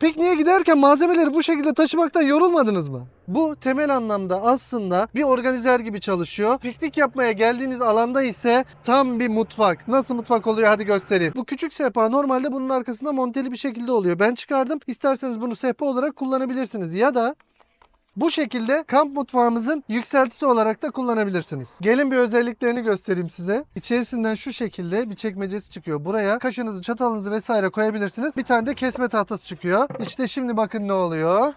Pikniğe giderken malzemeleri bu şekilde taşımaktan yorulmadınız mı? Bu temel anlamda aslında bir organizer gibi çalışıyor. Piknik yapmaya geldiğiniz alanda ise tam bir mutfak. Nasıl mutfak oluyor hadi göstereyim. Bu küçük sehpa normalde bunun arkasında monteli bir şekilde oluyor. Ben çıkardım. İsterseniz bunu sehpa olarak kullanabilirsiniz. Ya da bu şekilde kamp mutfağımızın yükseltisi olarak da kullanabilirsiniz. Gelin bir özelliklerini göstereyim size. İçerisinden şu şekilde bir çekmecesi çıkıyor. Buraya kaşınızı, çatalınızı vesaire koyabilirsiniz. Bir tane de kesme tahtası çıkıyor. İşte şimdi bakın ne oluyor.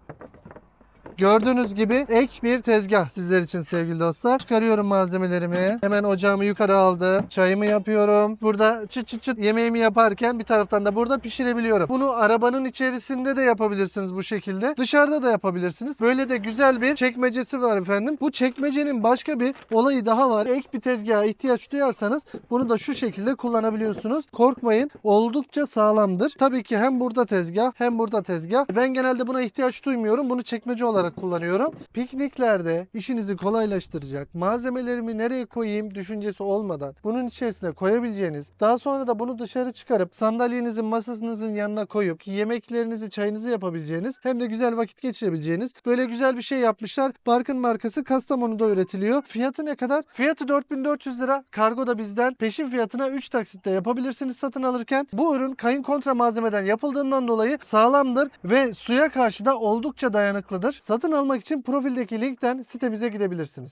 Gördüğünüz gibi ek bir tezgah sizler için sevgili dostlar. Çıkarıyorum malzemelerimi. Hemen ocağımı yukarı aldım. Çayımı yapıyorum. Burada çıt çıt çıt yemeğimi yaparken bir taraftan da burada pişirebiliyorum. Bunu arabanın içerisinde de yapabilirsiniz bu şekilde. Dışarıda da yapabilirsiniz. Böyle de güzel bir çekmecesi var efendim. Bu çekmecenin başka bir olayı daha var. Ek bir tezgaha ihtiyaç duyarsanız bunu da şu şekilde kullanabiliyorsunuz. Korkmayın. Oldukça sağlamdır. Tabii ki hem burada tezgah hem burada tezgah. Ben genelde buna ihtiyaç duymuyorum. Bunu çekmece olarak kullanıyorum. Pikniklerde işinizi kolaylaştıracak, malzemelerimi nereye koyayım düşüncesi olmadan bunun içerisine koyabileceğiniz, daha sonra da bunu dışarı çıkarıp sandalyenizin masasınızın yanına koyup yemeklerinizi, çayınızı yapabileceğiniz hem de güzel vakit geçirebileceğiniz böyle güzel bir şey yapmışlar. Barkın markası Kastamonu'da üretiliyor. Fiyatı ne kadar? Fiyatı 4400 lira. Kargo da bizden. Peşin fiyatına 3 taksitte yapabilirsiniz satın alırken. Bu ürün kayın kontra malzemeden yapıldığından dolayı sağlamdır ve suya karşı da oldukça dayanıklıdır. Satın almak için profildeki linkten sitemize gidebilirsiniz.